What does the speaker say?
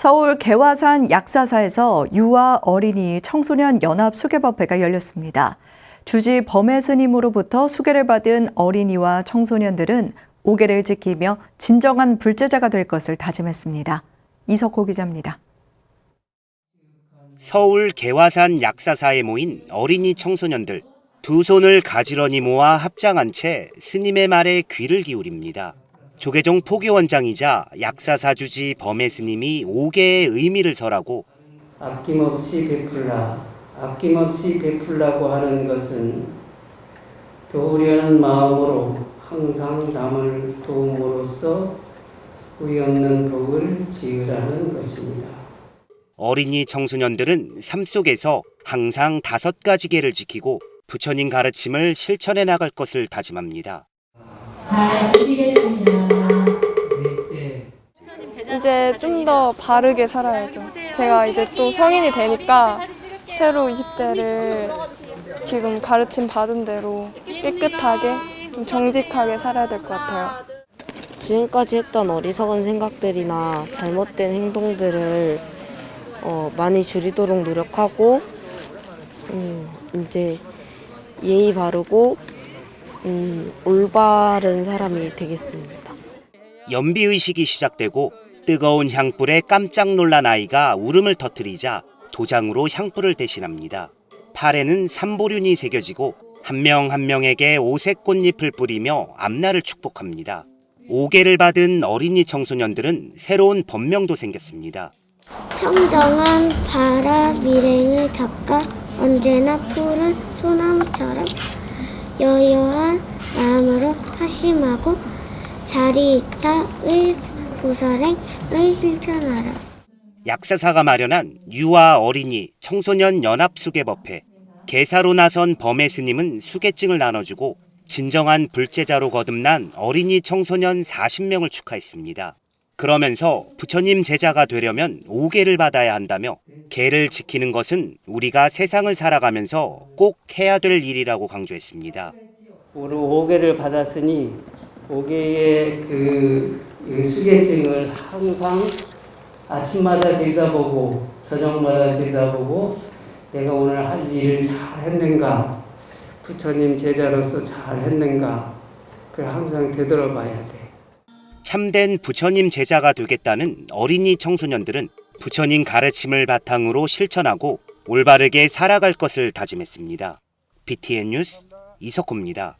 서울 개화산 약사사에서 유아 어린이 청소년 연합 수계법회가 열렸습니다. 주지 범의 스님으로부터 수계를 받은 어린이와 청소년들은 오계를 지키며 진정한 불제자가 될 것을 다짐했습니다. 이석호 기자입니다. 서울 개화산 약사사에 모인 어린이 청소년들 두 손을 가지런히 모아 합장한 채 스님의 말에 귀를 기울입니다. 조계종 포교원장이자 약사사 주지 범의 스님이 5개의 의미를 설하고 아낌없이 베풀라. 아낌없이 베풀라고 하는 것은 도우려는 마음으로 항상 남을 도움으로써 후회 없는 복을 지으라는 것입니다. 어린이 청소년들은 삶 속에서 항상 다섯 가지 계를 지키고 부처님 가르침을 실천해 나갈 것을 다짐합니다. 잘. 넷째, 이제 좀 더 바르게 살아야죠. 제가 이제 또 성인이 되니까 새로 20대를 지금 가르침 받은 대로 깨끗하게 좀 정직하게 살아야 될 것 같아요. 지금까지 했던 어리석은 생각들이나 잘못된 행동들을 어, 많이 줄이도록 노력하고 음, 이제 예의 바르고 음, 올바른 사람이 되겠습니다. 연비 의식이 시작되고 뜨거운 향불에 깜짝 놀란 아이가 울음을 터뜨리자 도장으로 향불을 대신합니다. 팔에는 삼보륜이 새겨지고 한 명한 명에게 오색 꽃잎을 뿌리며 앞날을 축복합니다. 오계를 받은 어린이 청소년들은 새로운 법명도 생겼습니다. 청정한 바라 미랭을 닦아 언제나 푸른 소나무처럼 여여한 마음으로 하심하고 자리 있다 의 보살행을 실천하라. 약사사가 마련한 유아 어린이 청소년 연합 수계법회 개사로 나선 범의 스님은 수계증을 나눠주고 진정한 불제자로 거듭난 어린이 청소년 40명을 축하했습니다. 그러면서 부처님 제자가 되려면 오계를 받아야 한다며 계를 지키는 것은 우리가 세상을 살아가면서 꼭 해야 될 일이라고 강조했습니다. 오늘 5개를 받았으니 5개의 그, 이 수계증을 항상 아침마다 들여다보고 저녁마다 들여다보고 내가 오늘 할 일을 잘 했는가 부처님 제자로서 잘 했는가 그걸 항상 되돌아봐야 돼. 참된 부처님 제자가 되겠다는 어린이 청소년들은 부처님 가르침을 바탕으로 실천하고 올바르게 살아갈 것을 다짐했습니다. BTN 뉴스 이석호입니다.